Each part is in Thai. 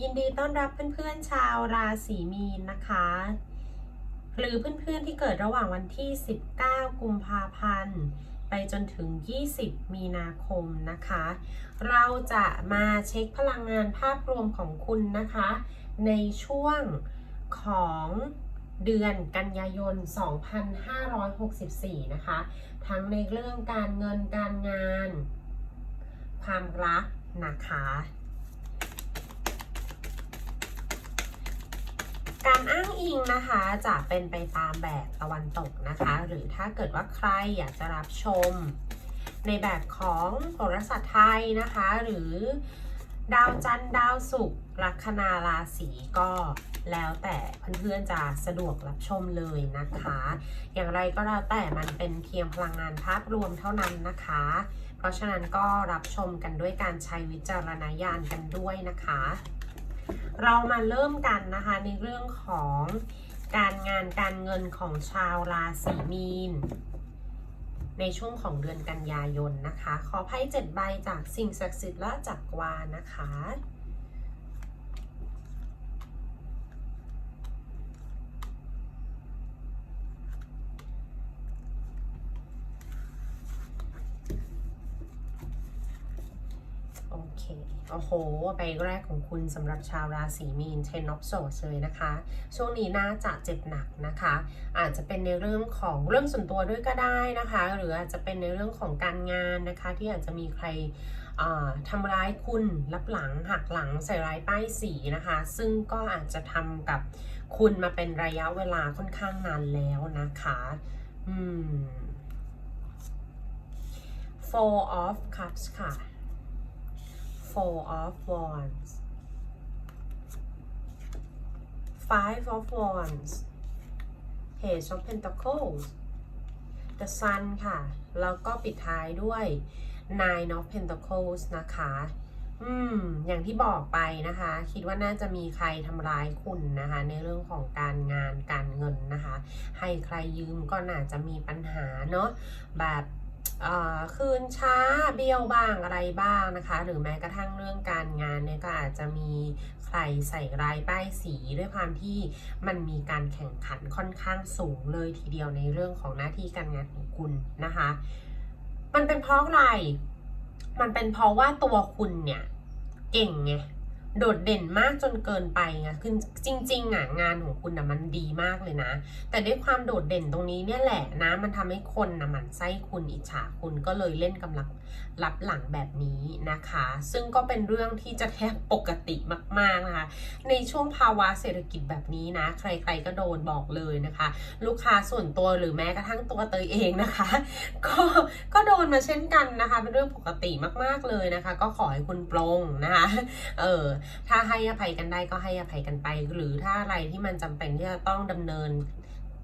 ยินดีต้อนรับเพื่อนๆชาวราศีมีนนะคะ หรือเพื่อนๆที่เกิดระหว่างวันที่ 19 กุมภาพันธ์ ไปจนถึง 20 มีนาคมนะคะ เราจะมาเช็คพลังงานภาพรวมของคุณนะคะ ในช่วงของเดือนกันยายน 2564 นะคะ ทั้งในเรื่องการเงินการงาน ความรักนะคะ การอ้างอิงนะคะจะเป็นไปตามแบบตะวันตกนะคะ หรือถ้าเกิดว่าใครอยากจะรับชม ในแบบของโหราศาสตร์ไทยนะคะ หรือดาวจันทร์ดาวศุกร์ลัคนาราศีก็แล้วแต่เพื่อนๆจะสะดวกรับชมเลยนะคะ อย่างไรก็แล้วแต่มันเป็นเพียงพลังงานภาพรวมเท่านั้นนะคะ เพราะฉะนั้นก็รับชมกันด้วยการใช้วิจารณญาณกันด้วยนะคะ เรามาเริ่มกันนะคะในเรื่องของการงานการเงินของชาวราศีมีน ในช่วงของเดือนกันยายนนะคะ ขอไพ่เจ็ดใบจากสิ่งศักดิ์สิทธิ์และจักรวาลนะคะ โอ เค โอ้โห ใบแรกของคุณสำหรับชาวราศีมีน Ten of Swords เลยนะคะ ช่วงนี้น่าจะเจ็บหนักนะคะ อาจจะเป็นในเรื่องของเรื่องส่วนตัวด้วยก็ได้นะคะ หรืออาจจะเป็นในเรื่องของการงานนะคะ ที่อาจจะมีใครทำร้ายคุณรับหลังหักหลังใส่ร้ายป้ายสีนะคะ ซึ่งก็อาจจะทำกับคุณมาเป็นระยะเวลาค่อนข้างนานแล้วนะคะ อืม Four of Cups ค่ะ Four of Wands Five of Wands Page of Pentacles The Sun ค่ะ แล้วก็ปิดท้ายด้วย Nine of Pentacles นะคะ อืม อย่างที่บอกไปนะคะ คิดว่าน่าจะมีใครทำร้ายคุณนะคะ ในเรื่องของการงานการเงินนะคะ ให้ใครยืมก็น่าจะมีปัญหาเนาะแบบ คืนช้าเบี้ยวบ้างอะไรบ้างนะคะ หรือแม้กระทั่งเรื่องการงานเนี่ยก็อาจจะมีใครใส่รายป้ายสีด้วยความที่มันมีการแข่งขันค่อนข้างสูงเลยทีเดียวในเรื่องของหน้าที่การงานของคุณนะคะ มันเป็นเพราะอะไร มันเป็นเพราะว่าตัวคุณเนี่ยเก่งไง โดดเด่นมากจนเกินไปไงคือจริงๆอะงานของคุณอะมันดีมากเลยนะ แต่ด้วยความโดดเด่นตรงนี้เนี่ยแหละนะ มันทำให้คนนะมันไส้คุณอิจฉาคุณก็เลยเล่นกำลังรับหลังแบบนี้นะคะ ซึ่งก็เป็นเรื่องที่จะแทบปกติมากๆนะคะ ในช่วงภาวะเศรษฐกิจแบบนี้นะ ใครๆก็โดนบอกเลยนะคะ ลูกค้าส่วนตัวหรือแม้กระทั่งตัวเตยเองนะคะ ก็ก็โดนมาเช่นกันนะคะ เป็นเรื่องปกติมากๆเลยนะคะ ก็ขอให้คุณปรงนะคะ เออถ้าให้อภัยกันได้ก็ให้อภัยกันไป หรือถ้าอะไรที่มันจำเป็นที่จะต้องดำเนิน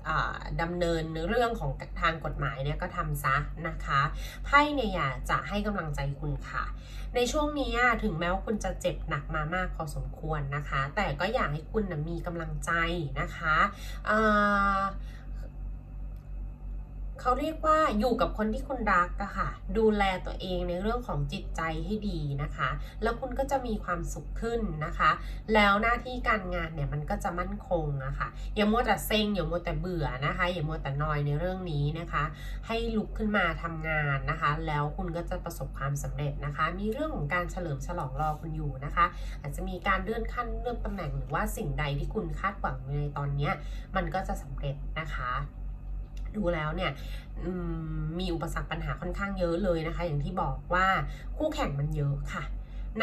อ่าดำเนินเรื่องของทางกฎหมายเนี่ยก็ทำซะนะคะไพ่เนี่ยอยากจะให้กำลังใจคุณค่ะ ในช่วงนี้ถึงแม้ว่าคุณจะเจ็บหนักมามากพอสมควรนะคะ แต่ก็อยากให้คุณนะมีกำลังใจนะคะ เขาเรียกว่าอยู่กับคนที่คุณรักอะค่ะ ดูแลตัวเองในเรื่องของจิตใจให้ดีนะคะ แล้วคุณก็จะมีความสุขขึ้นนะคะ แล้วหน้าที่การงานเนี่ยมันก็จะมั่นคงนะคะอย่ามัวแต่เซ็งอย่ามัวแต่เบื่อนะคะ อย่ามัวแต่นอยในเรื่องนี้นะคะ ให้ลุกขึ้นมาทำงานนะคะ แล้วคุณก็จะประสบความสำเร็จนะคะ มีเรื่องของการเฉลิมฉลองรอคุณอยู่นะคะ อาจจะมีการเลื่อนขั้นเลื่อนตำแหน่งหรือว่าสิ่งใดที่คุณคาดหวังในตอนนี้มันก็จะสำเร็จนะคะ ดูแล้วเนี่ยมีอุปสรรคปัญหาค่อนข้างเยอะเลยนะคะ อย่างที่บอกว่าคู่แข่งมันเยอะค่ะ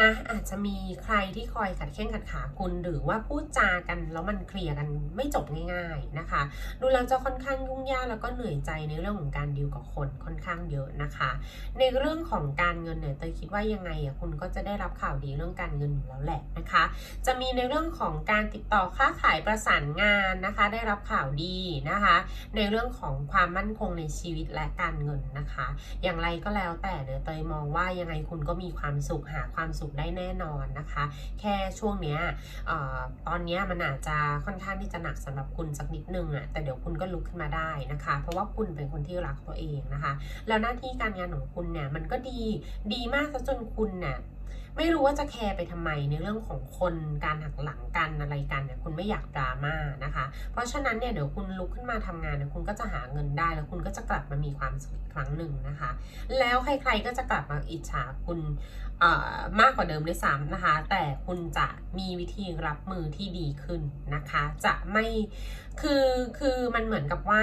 นะอาจจะมีใครที่คอยขัดแข้งขัดขาคุณหรือว่าพูดจากันแล้วมันเคลียร์กันไม่จบง่าย ๆนะคะ ดูแล้วจะค่อนข้างยุ่งยากแล้วก็เหนื่อยใจในเรื่องของการดีลกับคนค่อนข้างเยอะนะคะ ในเรื่องของการเงินเนี่ยเตยคิดว่ายังไงอะคุณก็จะได้รับข่าวดีเรื่องการเงินอยู่แล้วแหละนะคะ จะมีในเรื่องของการติดต่อค้าขายประสานงานนะคะ ได้รับข่าวดีนะคะ ในเรื่องของความมั่นคงในชีวิตและการเงินนะคะ อย่างไรก็แล้วแต่เนี่ยเตยมองว่ายังไงคุณก็มีความสุขหาความสุขได้แน่นอนนะคะ แค่ช่วงเนี้ยออตอนเนี้ยมันอาจจะค่อนข้างที่จะหนักสำหรับคุณสักนิดนึงอะแต่เดี๋ยวคุณก็ลุกขึ้นมาได้นะคะ เพราะว่าคุณเป็นคนที่รักตัวเองนะคะ แล้วหน้าที่การงานของคุณเนี่ยมันก็ดีดีมากซะจนคุณเนี่ย ไม่รู้ว่าจะแคร์ไปทำไมในเรื่องของคนการหักหลังกันอะไรกันเนี่ยคุณไม่อยากดราม่านะคะ เพราะฉะนั้นเนี่ยเดี๋ยวคุณลุกขึ้นมาทำงานเนี่ยคุณก็จะหาเงินได้ แล้วคุณก็จะกลับมามีความสุขอีกครั้งหนึ่งนะคะ แล้วใครๆก็จะกลับมาอิจฉาคุณมากกว่าเดิมด้วยซ้ำนะคะ แต่คุณจะมีวิธีรับมือที่ดีขึ้นนะคะ จะไม่คือคือมันเหมือนกับว่า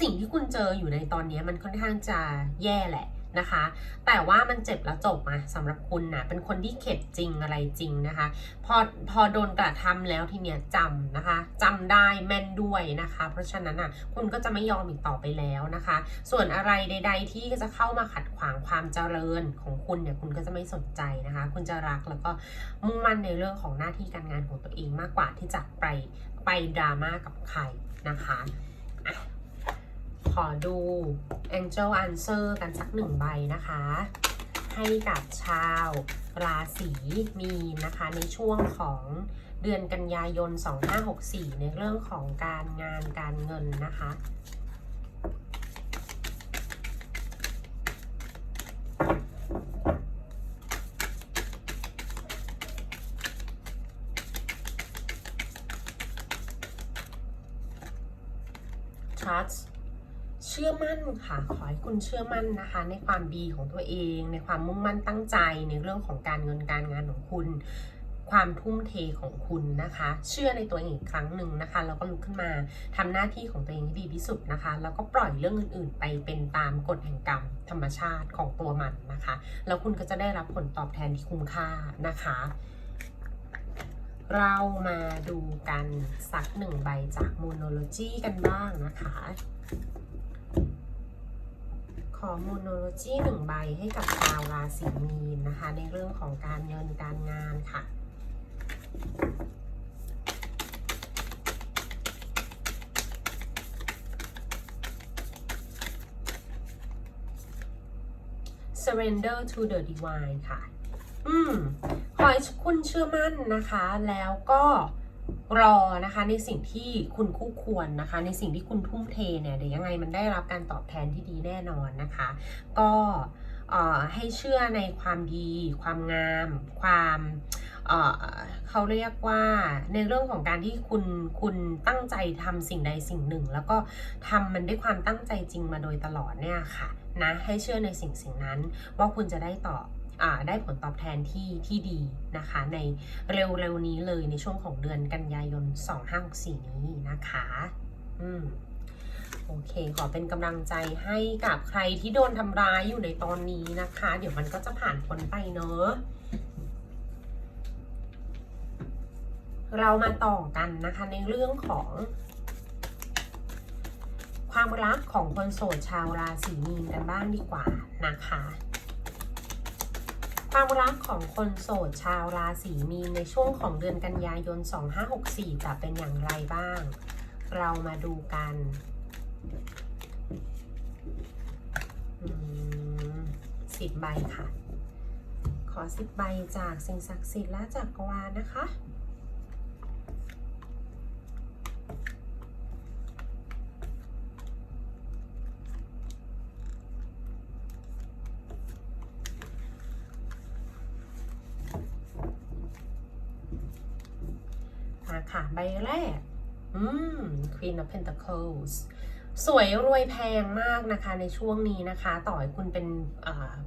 สิ่งที่คุณเจออยู่ในตอนนี้มันค่อนข้างจะแย่แหละ นะคะ แต่ว่ามันเจ็บแล้วจบอะสำหรับคุณนะเป็นคนที่เข็ดจริงอะไรจริงนะคะ พอพอโดนกระทำแล้วทีเนี้ยจำนะคะจำได้แม่นด้วยนะคะ เพราะฉะนั้นอะคุณก็จะไม่ยอมอีกต่อไปแล้วนะคะ ส่วนอะไรใด ๆ ที่จะเข้ามาขัดขวางความเจริญของคุณเนี่ยคุณก็จะไม่สนใจนะคะ คุณจะรักแล้วก็มุ่งมั่นในเรื่องของหน้าที่การงานของตัวเองมากกว่าที่จะไปไปดราม่ากับใครนะคะ ขอดู Angel Answer กันสักหนึ่งใบนะคะ ให้กับชาวราศีมีนนะคะ ในช่วงของเดือนกันยายน 2564 ในเรื่องของการงานการเงินนะคะ trust เชื่อมั่น คุณเชื่อมั่นนะคะ ในความดีของตัวเอง ในความมุ่งมั่นตั้งใจในเรื่องของการเงินการงานของคุณ ความทุ่มเทของคุณนะคะ เชื่อในตัวเองอีกครั้งหนึ่งนะคะแล้วก็ลุกขึ้นมาทำหน้าที่ของตัวเองให้ดีที่สุดนะคะ แล้วก็ปล่อยเรื่องอื่นๆ ไปเป็นตามกฎแห่งกรรมธรรมชาติของตัวมันนะคะ แล้วคุณก็จะได้รับผลตอบแทนที่คุ้มค่านะคะ เรามาดูกันสักหนึ่งใบจาก Monology กันบ้างนะคะ ขอ Monology หนึ่งใบให้กับชาวราศีมีนนะคะ ในเรื่องของการเงินการงานค่ะ surrender to the divine ค่ะ อืม ขอให้คุณเชื่อมั่นนะคะ แล้วก็ รอนะคะในสิ่งที่คุณคู่ควรนะคะ ในสิ่งที่คุณทุ่มเทเนี่ยเดี๋ยวยังไงมันได้รับการตอบแทนที่ดีแน่นอนนะคะ ก็เอ่อให้เชื่อในความดี ความงาม ความเอ่อเขาเรียกว่าในเรื่องของการที่คุณคุณตั้งใจทำสิ่งใดสิ่งหนึ่ง แล้วก็ทำมันด้วยความตั้งใจจริงมาโดยตลอดเนี่ยค่ะนะให้เชื่อในสิ่งสิ่งนั้นว่าคุณจะได้ตอบ ได้ผลตอบแทนที่ที่ดีนะคะ ในเร็วๆนี้เลยในช่วงของเดือนกันยายน 2564 นี้นะคะอืมโอเค ขอเป็นกำลังใจให้กับใครที่โดนทำร้ายอยู่ในตอนนี้นะคะ เดี๋ยวมันก็จะผ่านพ้นไปเนอะเรามาต่อกันนะคะในเรื่องของความรักของคนโสดชาวราศีมีนกันบ้างดีกว่านะคะ ความรักของคนโสดชาวราศีมีนในช่วงของเดือนกันยายน 2564 จะเป็นอย่างไรบ้าง เรามาดูกันสิบใบค่ะ ขอสิบใบจากสิ่งศักดิ์สิทธิ์และจากกวานนะคะ Queen of Pentacles สวยรวยแพงมากนะคะในช่วงนี้นะคะ ต่อให้คุณเป็น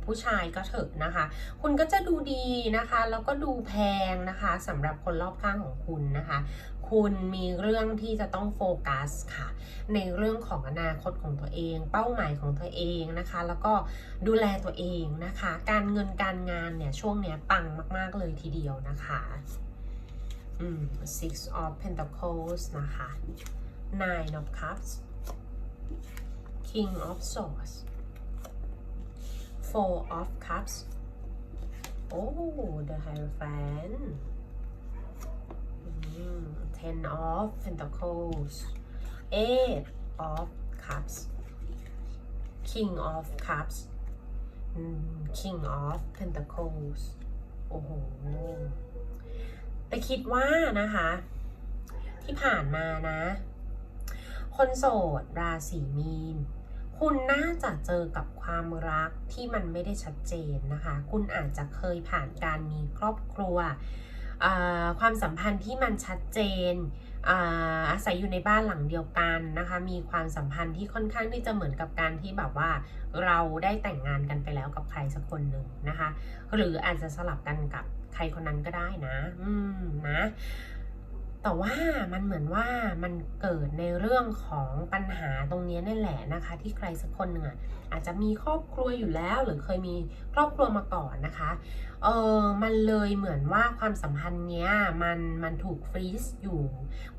ผู้ชายก็เถอะนะคะ คุณก็จะดูดีนะคะ แล้วก็ดูแพงนะคะสำหรับคนรอบข้างของคุณนะคะ คุณมีเรื่องที่จะต้องโฟกัสค่ะ ในเรื่องของอนาคตของตัวเอง เป้าหมายของตัวเองนะคะ แล้วก็ดูแลตัวเองนะคะ การเงินการงานเนี่ยช่วงเนี้ยปังมากๆเลยทีเดียวนะคะอืม six of pentacles นะคะ nine of cups king of swords four of cups oh the Hierophant ten of pentacles eight of cups king of cups king of pentacles โอ้โห แต่คิดว่านะคะ ที่ผ่านมานะ คนโสดราศีมีน คุณน่าจะเจอกับความรักที่มันไม่ได้ชัดเจนนะคะ คุณอาจจะเคยผ่านการมีครอบครัว ความสัมพันธ์ที่มันชัดเจนอาอาศัยอยู่ในบ้านหลังเดียวกันนะคะ มีความสัมพันธ์ที่ค่อนข้างที่จะเหมือนกับการที่แบบว่า เราได้แต่งงานกันไปแล้วกับใครสักคนหนึ่งนะคะ หรืออาจจะสลับกันกับใครคนนั้นก็ได้นะ อืมนะ แต่ว่ามันเหมือนว่ามันเกิดในเรื่องของปัญหาตรงนี้นี่แหละนะคะ ที่ใครสักคนหนึ่งอะอาจจะมีครอบครัวอยู่แล้ว หรือเคยมีครอบครัวมาก่อนนะคะเออมันเลยเหมือนว่าความสัมพันธ์เนี้ยมันมันถูกฟรีซอยู่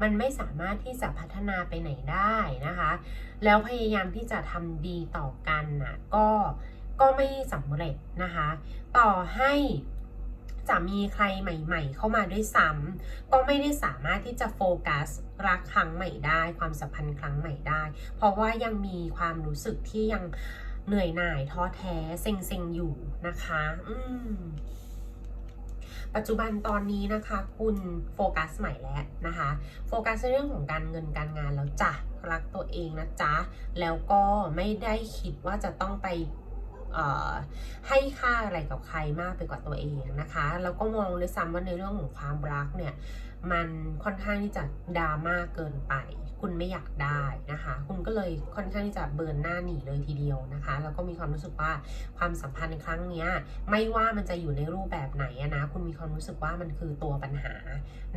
มันไม่สามารถที่จะพัฒนาไปไหนได้นะคะ แล้วพยายามที่จะทำดีต่อกันน่ะก็ก็ไม่สำเร็จนะคะ ต่อให้ จะมีใครใหม่ ๆ เข้ามาด้วยซ้ำก็ไม่ได้สามารถที่จะโฟกัสรักครั้งใหม่ได้ ความสัมพันธ์ครั้งใหม่ได้ เพราะว่ายังมีความรู้สึกที่ยังเหนื่อยหน่ายท้อแท้เซ็งๆอยู่นะคะ อืมปัจจุบันตอนนี้นะคะคุณโฟกัสใหม่แล้วนะคะ โฟกัสในเรื่องของการเงินการงานแล้วจ้ะรักตัวเองนะจ๊ะ แล้วก็ไม่ได้คิดว่าจะต้องไป ให้ค่าอะไรกับใครมากไปกว่าตัวเองนะคะแล้วก็มองด้วยซ้ำว่าในเรื่องของความรักเนี่ยมันค่อนข้างที่จะดราม่าเกินไป คุณไม่อยากได้นะคะ คุณก็เลยค่อนข้างที่จะเบิร์นหน้าหนีเลยทีเดียวนะคะแล้วก็มีความรู้สึกว่าความสัมพันธ์ในครั้งนี้ไม่ว่ามันจะอยู่ในรูปแบบไหนอะนะคุณมีความรู้สึกว่ามันคือตัวปัญหา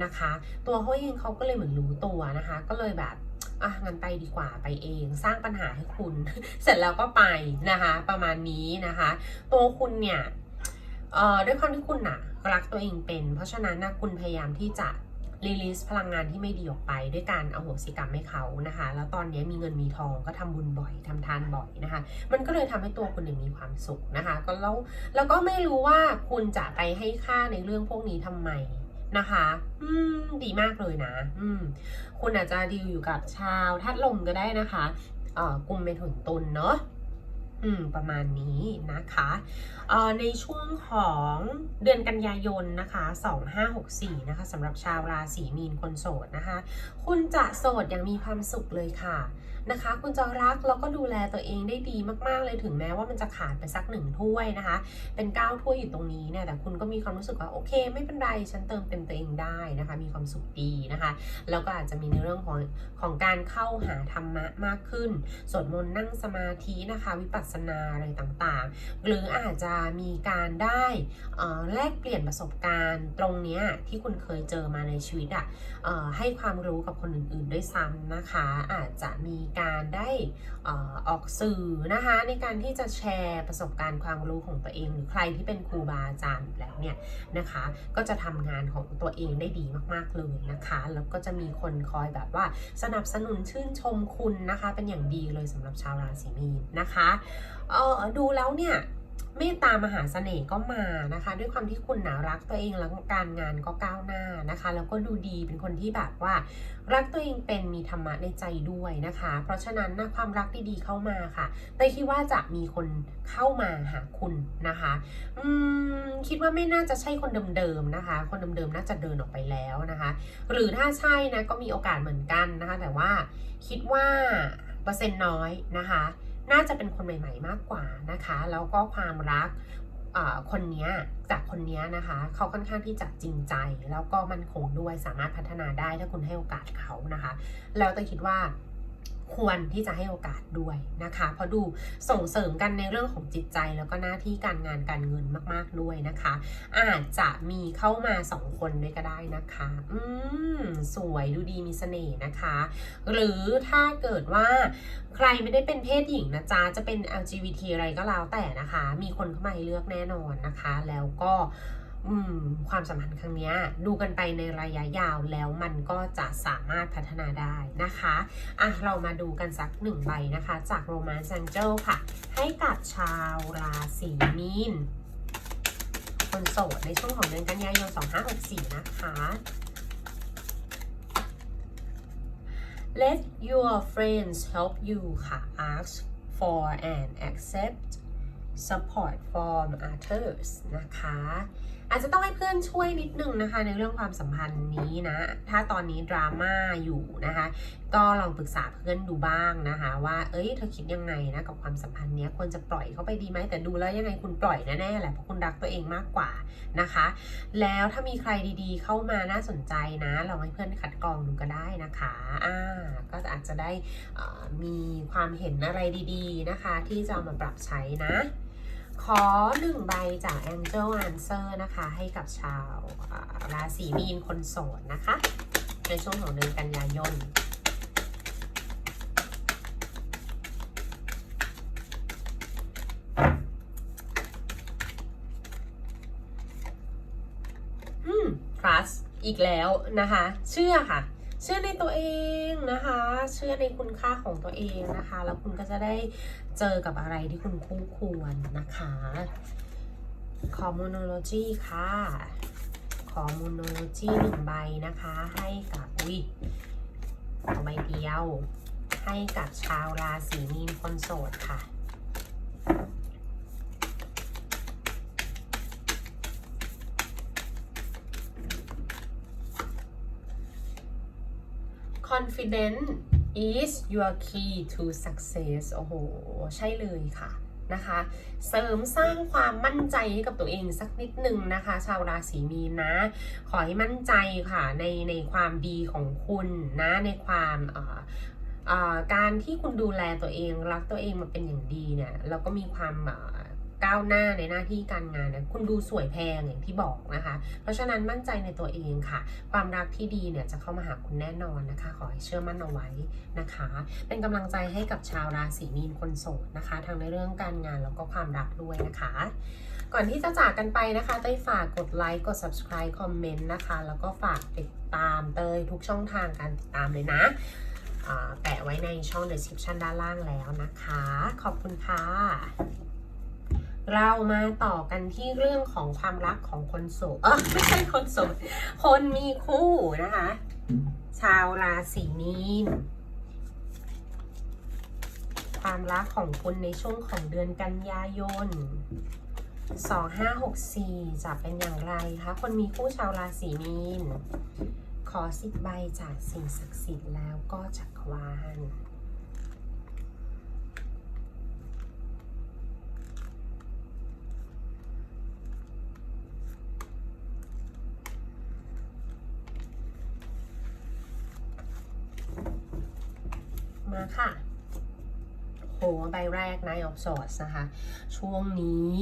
นะคะ ตัวเขาเองเขาก็เลยเหมือนรู้ตัวนะคะ ก็เลยแบบอะงั้นไปดีกว่าไปเองสร้างปัญหาให้คุณ เสร็จแล้วก็ไปนะคะ ประมาณนี้นะคะ ตัวคุณเนี่ยเอ่อด้วยความที่คุณน่ะรักตัวเองเป็น เพราะฉะนั้นนะคุณพยายามที่จะ รีลีสพลังงานที่ไม่ดีออกไป ด้วยการเอาโหสิกรรมให้เขานะคะ แล้วตอนนี้มีเงินมีทองก็ทำบุญบ่อยทำทานบ่อยนะคะ มันก็เลยทำให้ตัวคุณเนี่ยมีความสุขนะคะ ก็แล้วแล้วก็ไม่รู้ว่าคุณจะไปให้ค่าในเรื่องพวกนี้ทำไมนะคะ อืม ดีมากเลยนะ อืม คุณอาจจะดีลอยู่กับชาวธาตุลมก็ได้นะคะ เอ่อกลุ่มเมถุนตุลเนาะ อืมประมาณนี้นะคะเอ่อในช่วงของเดือนกันยายนนะคะ2564นะคะสำหรับชาวราศีมีนคนโสดนะคะ คุณจะโสดอย่างมีความสุขเลยค่ะ นะคะ คุณจะรักแล้วก็ดูแลตัวเองได้ดีมากๆเลยถึงแม้ว่ามันจะขาดไปสักหนึ่งถ้วยนะคะ เป็นเก้าถ้วยอยู่ตรงนี้เนี่ยแต่คุณก็มีความรู้สึกว่าโอเค ไม่เป็นไรฉันเติมเต็มตัวเองได้นะคะ มีความสุขดีนะคะแล้วก็อาจจะมีในเรื่องของของการเข้าหาธรรมะมากขึ้นสวดมนต์นั่งสมาธินะคะ วิปัสสนาอะไรต่างๆ หรืออาจจะมีการได้แลกเปลี่ยนประสบการณ์ตรงเนี้ยที่คุณเคยเจอมาในชีวิตอะ่ะให้ความรู้กับคนอื่นๆด้วยซ้ำนะคะ อาจจะมีการได้อออกสื่อนะคะในการที่จะแชร์ประสบการณ์ความรู้ของตัวเอง หรือใครที่เป็นครูบาอาจารย์อยู่แล้วเนี่ยนะคะก็จะทำงานของตัวเองได้ดีมากๆเลยนะคะ แล้วก็จะมีคนคอยแบบว่าสนับสนุนชื่นชมคุณนะคะ เป็นอย่างดีเลยสำหรับชาวราศีมีนนะคะเออดูแล้วเนี่ย เมตตามหาเสน่ห์ก็มานะคะ ด้วยความที่คุณนะรักตัวเองแล้วการงานก็ก้าวหน้านะคะ แล้วก็ดูดีเป็นคนที่แบบว่า รักตัวเองเป็นมีธรรมะในใจด้วยนะคะ เพราะฉะนั้นนะความรักดีๆเข้ามาค่ะเต้คิดว่าจะมีคนเข้ามาหาคุณนะคะอืมคิดว่าไม่น่าจะใช่คนเดิมๆนะคะ คนเดิมๆน่าจะเดินออกไปแล้วนะคะ หรือถ้าใช่นะก็มีโอกาสเหมือนกันนะคะ แต่ว่าคิดว่าเปอร์เซ็นต์น้อยนะคะ น่าจะเป็นคนใหม่ ๆ มากกว่านะคะ แล้วก็ความรักอ่าคนเนี้ยจากคนเนี้ยนะคะเขาค่อนข้างที่จะจริงใจ แล้วก็มั่นคงด้วยสามารถพัฒนาได้ถ้าคุณให้โอกาสเขานะคะ แล้วแต่คิดว่า ควรที่จะให้โอกาสด้วยนะคะ เพราะดูส่งเสริมกันในเรื่องของจิตใจแล้วก็หน้าที่การงานการเงินมาก ๆด้วยนะคะ อาจจะมีเข้ามาสองคนด้วยก็ได้นะคะ อืมสวยดูดีมีเสน่ห์นะคะ หรือถ้าเกิดว่าใครไม่ได้เป็นเพศหญิงนะจ๊ะจะเป็น LGBT อะไรก็แล้วแต่นะคะ มีคนเข้ามาให้เลือกแน่นอนนะคะ แล้วก็ ความสัมพันธ์ครั้งนี้ดูกันไปในระยะยาวแล้วมันก็จะสามารถพัฒนาได้นะคะอะเรามาดูกันสักหนึ่งใบนะคะ จาก Romance Angel ค่ะ ให้กับชาวราศีมีน คนโสดในช่วงของเดือนกันยายน 2564 นะคะ Let your friends help you ค่ะ ask for and accept support from others นะคะ อาจจะต้องให้เพื่อนช่วยนิดนึงนะคะ ในเรื่องความสัมพันธ์นี้นะ ถ้าตอนนี้ดราม่าอยู่นะคะ ก็ลองปรึกษาเพื่อนดูบ้างนะคะ ว่าเอ้ยเธอคิดยังไงนะกับความสัมพันธ์เนี้ยควรจะปล่อยเขาไปดีไหมแต่ดูแล้วยังไงคุณปล่อยแน่ๆแหละเพราะคุณรักตัวเองมากกว่านะคะ แล้วถ้ามีใครดีๆ เข้ามาน่าสนใจนะลองให้เพื่อนคัดกรองดูก็ได้นะคะอ่าก็อาจจะได้อ่ามีความเห็นอะไรดี ๆนะคะ ที่จะมาปรับใช้นะ ขอหนึ่งใบจาก Angel Answer นะคะ ให้กับชาวราศีมีนคนโสดนะคะ ในช่วงของเดือนกันยายนอืม trust อีกแล้วนะคะ เชื่อค่ะ เชื่อในตัวเองนะคะ เชื่อในคุณค่าของตัวเองนะคะ แล้วคุณก็จะได้เจอกับอะไรที่คุณคู่ควรนะคะขอมูโนโลจีค่ะ ขอมูโนโลจีหนึ่งใบนะคะ ให้กับวิเอาใบเดียว ให้กับชาวราศีมีนคนโสดค่ะ confidence is your key to success โอ้โห ใช่เลยค่ะนะคะ เสริมสร้างความมั่นใจให้กับตัวเองสักนิดหนึ่งนะคะ ชาวราศีมีนนะ ขอให้มั่นใจค่ะในในความดีของคุณนะในความการที่คุณดูแลตัวเองรักตัวเองมาเป็นอย่างดีเนี่ยแล้วก็มีความ ก้าวหน้าในหน้าที่การงานนี่ยคุณดูสวยแพงอย่างที่บอกนะคะ เพราะฉะนั้นมั่นใจในตัวเองค่ะ ความรักที่ดีเนี่ยจะเข้ามาหาคุณแน่นอนนะคะ ขอให้เชื่อมั่นเอาไว้นะคะ เป็นกำลังใจให้กับชาวราศีมีนคนโสดนะคะ ทั้งในเรื่องการงานแล้วก็ความรักด้วยนะคะ ก่อนที่จะจากกันไปนะคะเต้ยฝากกดไลค์กด subscribe คอมเมนต์นะคะ แล้วก็ฝากติดตามเตยทุกช่องทางการติดตามเลยนะแปะไว้ในช่อง description ด้านล่างแล้วนะคะ ขอบคุณค่ะ เรามาต่อกันที่เรื่องของความรักของคนโสดเออไม่ใช่คนโสดคนมีคู่นะคะ ชาวราศีมีนความรักของคุณในช่วงของเดือนกันยายน2564 จะเป็นอย่างไรคะคนมีคู่ชาวราศีมีน ขอสิบใบจากสิ่งศักดิ์สิทธิ์แล้วก็จักรวาล มาค่ะโหใบแรก Nine of Swords นะคะ ช่วงนี้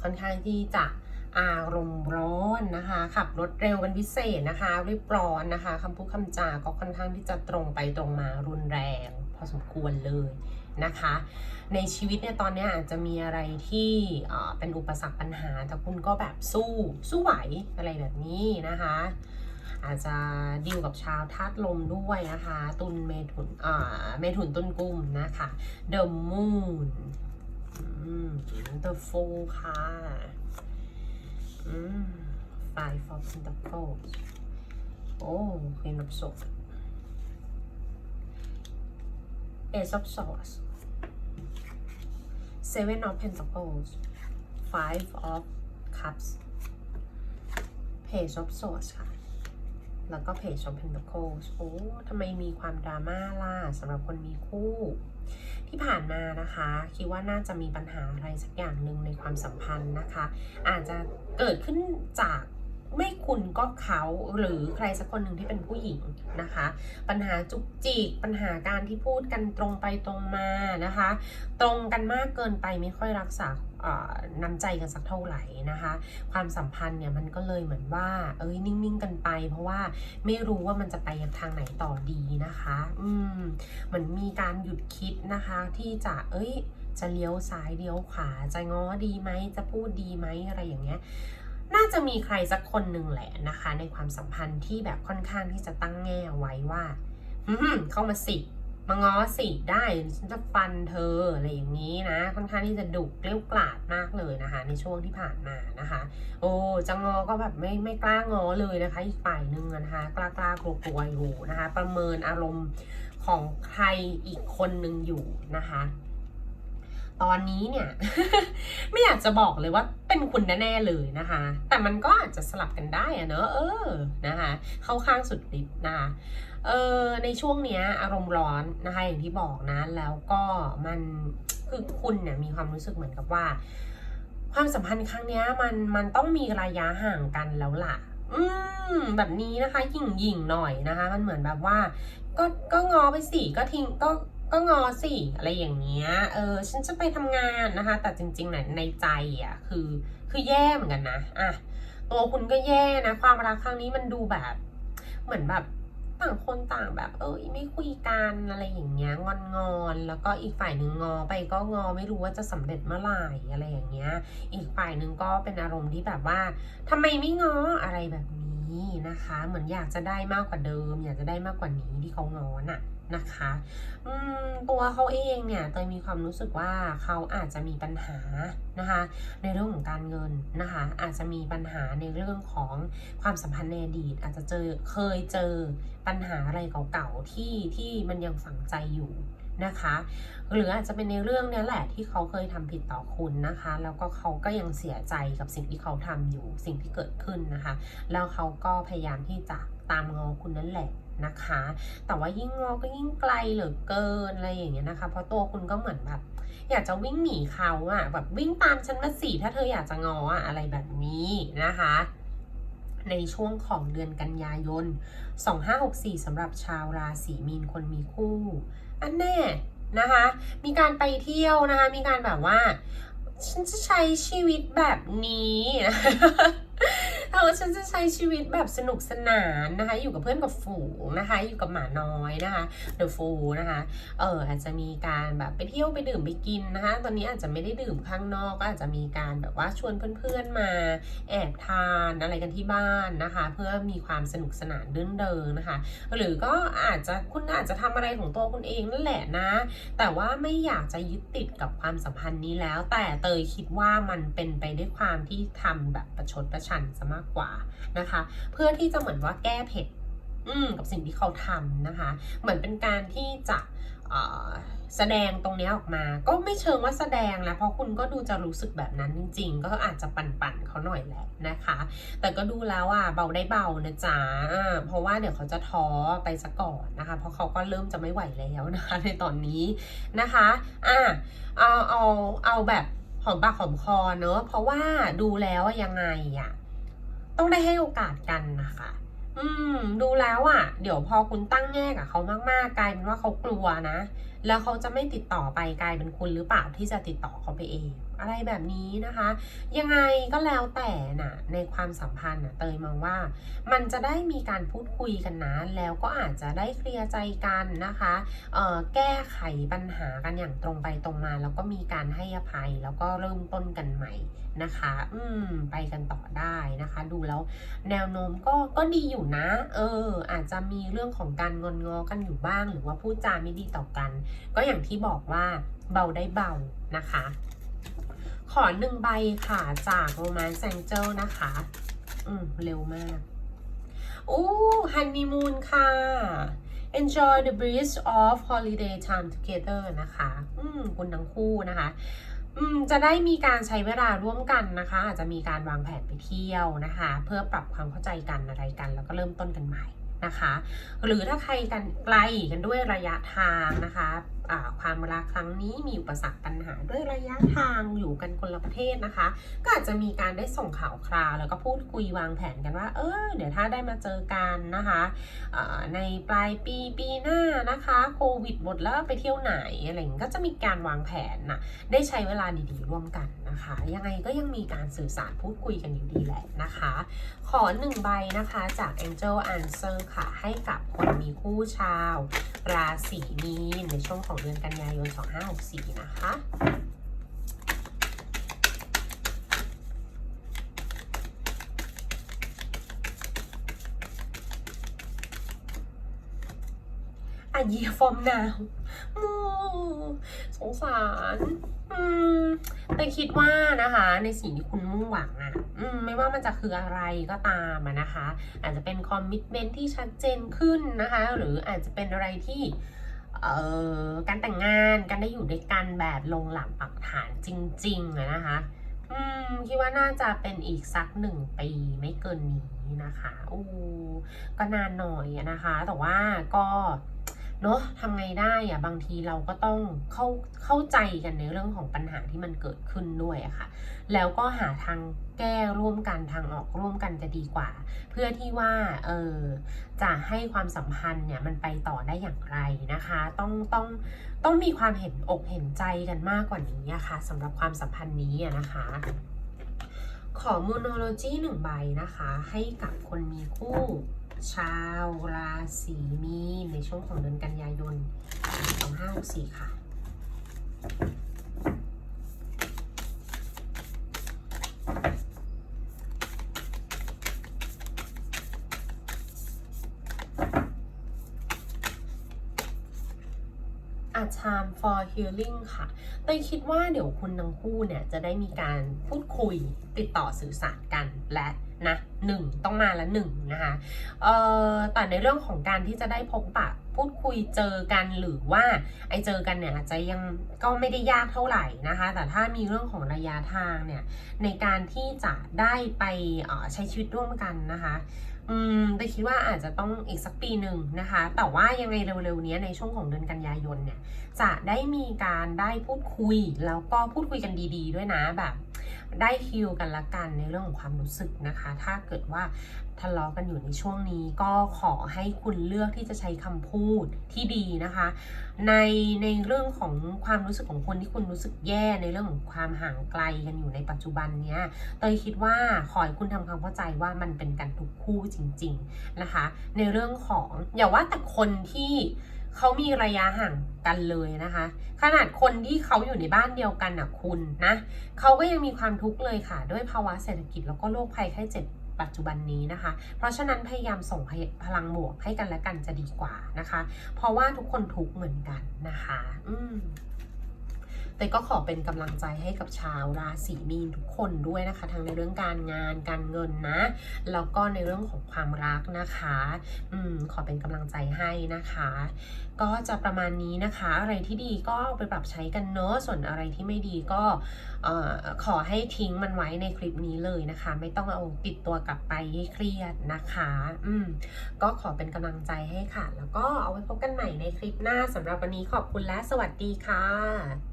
ค่อนข้างที่จะอารมณ์ร้อนนะคะ ขับรถเร็วเป็นพิเศษนะคะรีบร้อนนะคะคำพูดคำจาก็ค่อนข้างที่จะตรงไปตรงมารุนแรง พอสมควรเลยนะคะ ในชีวิตเนี่ยตอนเนี้ยอาจจะมีอะไรที่เป็นอุปสรรคปัญหา แต่คุณก็แบบสู้สู้ไหวอะไรแบบนี้นะคะ อาจจะดีลกับชาวธาตุลมด้วยนะคะ ตุลเมถุนอ่าเมถุนตุลกุมนะคะ The Moon The Fool ค่ะอืม Five of Pentacles โอ้ Queen of Swords Ace of Swords Seven of Pentacles Five of Cups Page of Swords ค่ะ แล้วก็เพจ of Pentacles โอ้ทำไมมีความดราม่าล่ะสำหรับคนมีคู่ ที่ผ่านมานะคะ คิดว่าน่าจะมีปัญหาอะไรสักอย่างหนึ่งในความสัมพันธ์นะคะ อาจจะเกิดขึ้นจาก ไม่คุณก็เขาหรือใครสักคนหนึ่งที่เป็นผู้หญิงนะคะ ปัญหาจุกจิกปัญหาการที่พูดกันตรงไปตรงมานะคะ ตรงกันมากเกินไปไม่ค่อยรักษาเอ่อน้ำใจกันสักเท่าไหร่นะคะ ความสัมพันธ์เนี่ยมันก็เลยเหมือนว่า เอ้ยนิ่งๆกันไป เพราะว่าไม่รู้ว่ามันจะไปทางไหนต่อดีนะคะ อืมเหมือนมีการหยุดคิดนะคะ ที่จะเอ้ยจะเลี้ยวซ้ายเลี้ยวขวาจะง้อดีไหมจะพูดดีไหมอะไรอย่างเงี้ย น่าจะมีใครสักคนหนึ่งแหละนะคะ ในความสัมพันธ์ที่แบบค่อนข้างที่จะตั้งแง่ไว้ว่าเข้ามาสิมาง้อสิได้ฉันจะฟันเธออะไรอย่างนี้นะ ค่อนข้างที่จะดุเกลี้ยกล่อมมากเลยนะคะ ในช่วงที่ผ่านมานะคะ โอ้จะงอก็แบบไม่ไม่กล้างอเลยนะคะ อีกฝ่ายหนึ่งนะคะกล้ากล้ากลัวกลัวอยู่นะคะ ประเมินอารมณ์ของใครอีกคนหนึ่งอยู่นะคะ ตอนนี้เนี่ย ไม่อยากจะบอกเลยว่า เป็นคุณแน่ๆเลยนะคะ แต่มันก็อาจจะสลับกันได้อะเนอะเออนะคะเข้าข้างสุดฤทธิ์นะคะเออในช่วงเนี้ยอารมณ์ร้อนนะคะอย่างที่บอกนะ แล้วก็มันคือคุณเนี่ยมีความรู้สึกเหมือนกับว่า ความสัมพันธ์ครั้งเนี้ยมันมันต้องมีระยะห่างกันแล้วล่ะ อืมแบบนี้นะคะหยิ่งหยิ่งหน่อยนะคะ มันเหมือนแบบว่า ก็ก็งอไปสิก็ทิ้งก็ ก็งอสิอะไรอย่างเงี้ย เออ ฉันจะไปทำงานนะคะ แต่จริงๆเนี่ยในใจอะคือ คือแย่เหมือนกันนะ อะ ตัวคุณก็แย่นะ ความรักครั้งนี้มันดูแบบ เหมือนแบบต่างคนต่างแบบ เออไม่คุยกันอะไรอย่างเงี้ย งอนงอนแล้วก็อีกฝ่ายหนึ่งงอไปก็งอไม่รู้ว่าจะสำเร็จเมื่อไหร่อะไรอย่างเงี้ย อีกฝ่ายหนึ่งก็เป็นอารมณ์ที่แบบว่าทำไมไม่งออะไรแบบนี้นะคะ เหมือนอยากจะได้มากกว่าเดิม อยากจะได้มากกว่านี้ที่เขาง้อน่ะ นะคะตัวเขาเองเนี่ยเตยมีความรู้สึกว่าเขาอาจจะมีปัญหานะคะในเรื่องของการเงินนะคะอาจจะมีปัญหาในเรื่องของความสัมพันธ์ในอดีต อาจจะเจอเคยเจอปัญหาอะไรเก่าๆที่ที่มันยังฝังใจอยู่นะคะหรืออาจจะเป็นในเรื่องนี้แหละที่เขาเคยทำผิดต่อคุณนะคะ แล้วก็เขาก็ยังเสียใจกับสิ่งที่เขาทำอยู่สิ่งที่เกิดขึ้นนะคะ แล้วเขาก็พยายามที่จะตามงอคุณนั่นแหละ นะคะ แต่ว่ายิ่งงอก็ยิ่งไกลเหลือเกินอะไรอย่างเงี้ยนะคะ เพราะตัวคุณก็เหมือนแบบ อยากจะวิ่งหนีเขาอะแบบวิ่งตามฉันมาสิถ้าเธออยากจะงออะอะไรแบบนี้นะคะในช่วงของเดือนกันยายน 2564สำหรับชาวราศีมีนคนมีคู่ อันแน่นะคะ มีการไปเที่ยวนะคะ มีการแบบว่า ฉันจะใช้ชีวิตแบบนี้ เออฉันจะใช้ชีวิตแบบสนุกสนานนะคะ อยู่กับเพื่อนกับฝูงนะคะ อยู่กับหมาน้อยนะคะเดอะฟูนะคะ เอออาจจะมีการแบบไปเที่ยวไปดื่มไปกินนะคะ ตอนนี้อาจจะไม่ได้ดื่มข้างนอกก็อาจจะมีการแบบว่าชวนเพื่อนๆมาแอบทานอะไรกันที่บ้านนะคะ เพื่อมีความสนุกสนานเดินเดิงนะคะ หรือก็อาจจะคุณอาจจะทำอะไรของตัวคุณเองนั่นแหละนะ แต่ว่าไม่อยากจะยึดติดกับความสัมพันธ์นี้แล้ว แต่เตยคิดว่ามันเป็นไปด้วยความที่ทำแบบประชดประชันซะมากกว่านะคะ เพื่อที่จะเหมือนว่าแก้เผ็ดอืกับสิ่งที่เขาทำนะคะ เหมือนเป็นการที่จะแสดงตรงนี้ออกมา ก็ไม่เชิงว่าแสดงแล้วเพราะคุณก็ดูจะรู้สึกแบบนั้นจริง ๆ ก็อาจจะปั่นๆเขาหน่อยแหละนะคะ แต่ก็ดูแล้วอะเบาได้เบานะจ๊ะเพราะว่าเดี๋ยวเขาจะท้อไปซะก่อนนะคะ เพราะเขาก็เริ่มจะไม่ไหวแล้วนะคะในตอนนี้นะคะอ่าเอาเอาเอาแบบหอมปากหอมคอเนอะเพราะว่าดูแล้วยังไงอะ ต้องได้ให้โอกาสกันนะคะ อืม ดูแล้วอะ เดี๋ยวพอคุณตั้งแง่กับเขามากๆ กลายเป็นว่าเขากลัวนะ แล้วเขาจะไม่ติดต่อไปกลายเป็นคุณหรือเปล่าที่จะติดต่อเขาไปเอง อะไรแบบนี้นะคะ ยังไงก็แล้วแต่น่ะในความสัมพันธ์น่ะเตยมองว่า มันจะได้มีการพูดคุยกันนะแล้วก็อาจจะได้เคลียร์ใจกันนะคะเอ่อแก้ไขปัญหากันอย่างตรงไปตรงมา แล้วก็มีการให้อภัยแล้วก็เริ่มต้นกันใหม่นะคะ อืม ไปกันต่อได้นะคะ ดูแล้วแนวโน้มก็ก็ดีอยู่นะ เออ อาจจะมีเรื่องของการงอนงอกันอยู่บ้าง หรือว่าพูดจาไม่ดีต่อกัน ก็อย่างที่บอกว่าเบาได้เบานะคะ ขอหนึ่งใบค่ะจากโรแมนต์แซงเจลนะคะ อืม เร็วมาก อู้ฮันนีมูนค่ะ enjoy the breeze of holiday time together นะคะ อืม คุณทั้งคู่นะคะ อืม จะได้มีการใช้เวลาร่วมกันนะคะ อาจจะมีการวางแผนไปเที่ยวนะคะ เพื่อปรับความเข้าใจกันอะไรกัน แล้วก็เริ่มต้นกันใหม่นะคะ หรือถ้าใครกันไกลกันด้วยระยะทางนะคะ ความรักครั้งนี้มีอุปสรรคปัญหาด้วยระยะทางอยู่กันคนละประเทศนะคะ ก็อาจจะมีการได้ส่งข่าวคราว แล้วก็พูดคุยวางแผนกันว่า เออเดี๋ยวถ้าได้มาเจอกันนะคะในปลายปีปีหน้านะคะโควิดหมดแล้วไปเที่ยวไหนอะไรอย่างนี้ก็จะมีการวางแผนนะได้ใช้เวลาดีๆร่วมกันนะคะ ยังไงก็ยังมีการสื่อสารพูดคุยกันอยู่ดีแหละนะคะ ขอหนึ่งใบนะคะจาก Angel Answer ค่ะให้กับคนมีคู่ชาวราศีมีนในช่วงของเดือนกันยายน 2564 นะคะอะเยี สงสารอืมแต่คิดว่านะคะ ในสิ่งที่คุณมุ่งหวังอะอืมไม่ว่ามันจะคืออะไรก็ตามอะนะคะ อาจจะเป็นคอมมิชเมนที่ชัดเจนขึ้นนะคะ หรืออาจจะเป็นอะไรที่เออการแต่งงานการได้อยู่ด้วยกันแบบลงหลักปักฐานจริงๆอะนะคะอืมคิดว่าน่าจะเป็นอีกสักหนึ่งปีไม่เกินนี้นะคะอู้ก็นานหน่อยอะนะคะ แต่ว่าก็ เนาะทำไงได้อะบางทีเราก็ต้องเข้าเข้าใจกันในเรื่องของปัญหาที่มันเกิดขึ้นด้วยอะค่ะ แล้วก็หาทางแก้ร่วมกันทางออกร่วมกันจะดีกว่า เพื่อที่ว่าเออจะให้ความสัมพันธ์เนี่ยมันไปต่อได้อย่างไรนะคะ ต้องต้องต้องมีความเห็นอกเห็นใจกันมากกว่านี้อะค่ะสำหรับความสัมพันธ์นี้นะคะขอมูโนโลจีหนึ่งใบนะคะ ให้กับคนมีคู่ ชาวราศีมีนในช่วงของเดือนกันยายน 2564 ค่ะ A time for healing ค่ะเตยคิดว่าเดี๋ยวคุณทั้งคู่เนี่ยจะได้มีการพูดคุยติดต่อสื่อสารกันและ นะหนึ่งต้องมาละหนึ่งนะคะเอ่อแต่ในเรื่องของการที่จะได้พบปะพูดคุยเจอกันหรือว่าไอเจอกันเนี่ยอาจจะยังก็ไม่ได้ยากเท่าไหร่นะคะ แต่ถ้ามีเรื่องของระยะทางเนี่ยในการที่จะได้ไปใช้ชีวิตร่วมกันนะคะอืมแต่คิดว่าอาจจะต้องอีกสักปีหนึ่งนะคะ แต่ว่ายังไงเร็วๆนี้ในช่วงของเดือนกันยายนเนี่ย จะได้มีการได้พูดคุย แล้วก็พูดคุยกันดี ๆ ด้วยนะแบบได้ฮิลกันละกันในเรื่องของความรู้สึกนะคะ ถ้าเกิดว่าทะเลาะกันอยู่ในช่วงนี้ก็ขอให้คุณเลือกที่จะใช้คำพูดที่ดีนะคะ ในในเรื่องของความรู้สึกของคนที่คุณรู้สึกแย่ในเรื่องของความห่างไกลกันอยู่ในปัจจุบันเนี้ยเตยคิดว่าขอให้คุณทำความเข้าใจว่ามันเป็นกันทุกคู่จริง ๆนะคะ ในเรื่องของอย่าว่าแต่คนที่ เขามีระยะห่างกันเลยนะคะ ขนาดคนที่เขาอยู่ในบ้านเดียวกันนะคุณนะเขาก็ยังมีความทุกข์เลยค่ะ ด้วยภาวะเศรษฐกิจแล้วก็โรคภัยไข้เจ็บปัจจุบันนี้นะคะ เพราะฉะนั้นพยายามส่งพลังบวกให้กันและกันจะดีกว่านะคะ เพราะว่าทุกคนทุกข์เหมือนกันนะคะ อืม แต่ก็ขอเป็นกำลังใจให้กับชาวราศีมีนทุกคนด้วยนะคะ ทั้งในเรื่องการงานการเงินนะ แล้วก็ในเรื่องของความรักนะคะ อืมขอเป็นกำลังใจให้นะคะ ก็จะประมาณนี้นะคะ อะไรที่ดีก็เอาไปปรับใช้กันเนอะส่วนอะไรที่ไม่ดีก็เอ่อขอให้ทิ้งมันไว้ในคลิปนี้เลยนะคะ ไม่ต้องเอาติดตัวกลับไปให้เครียดนะคะ อืมก็ขอเป็นกำลังใจให้ค่ะ แล้วก็เอาไว้พบกันใหม่ในคลิปหน้าสำหรับวันนี้ขอบคุณและสวัสดีค่ะ